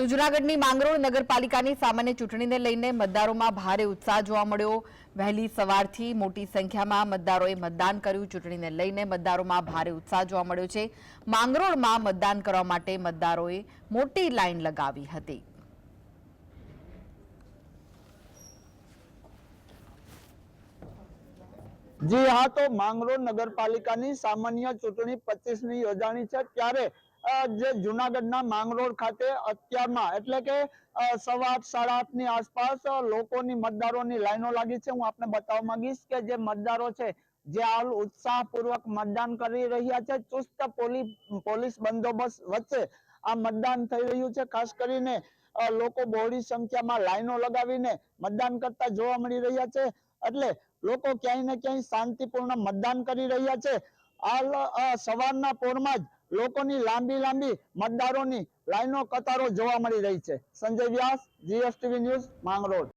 તો જૂનાગઢની માંગરોળ નગરપાલિકાની સામાન્ય ચૂંટણીને લઈને મતદારોમાં ભારે ઉત્સાહ જોવા મળ્યો. વહેલી સવારથી મોટી સંખ્યામાં મતદારોએ મતદાન કર્યું. ચૂંટણીને લઈને મતદારોમાં ભારે ઉત્સાહ જોવા મળ્યો છે. માંગરોળમાં મતદાન કરવા માટે મતદારોએ મોટી લાઈન લગાવી હતી. જી હા, તો માંગરોળ નગરપાલિકાની સામાન્ય ચૂંટણી ની યોજાણી છે. ત્યારે જે જુનાગઢના માંગરોળ ખાતે અત્યારમાં એટલે કે સવા આઠ, સાડા આઠની આસપાસ લોકોની મતદારોની લાઈનો લાગી છે. હું આપને બતાવવા માંગીશ કે જે મતદારો છે, જે હાલ ઉત્સાહપૂર્વક મતદાન કરી રહ્યા છે, ચુસ્ત પોલીસ બંદોબસ્ત વચ્ચે આ મતદાન થઈ રહ્યું છે. ખાસ કરીને લોકો બહોળી સંખ્યામાં લાઈનો લગાવીને મતદાન કરતા જોવા મળી રહ્યા છે. એટલે લોકો ક્યાંય ને ક્યાંય શાંતિપૂર્ણ મતદાન કરી રહ્યા છે. હાલ સવારના પોરમાં જ લોકોની લાંબી લાંબી મતદારોની લાઈનો કતારો જોવા મળી રહી છે. Sanjay Vyas, GSTV news Mangrol.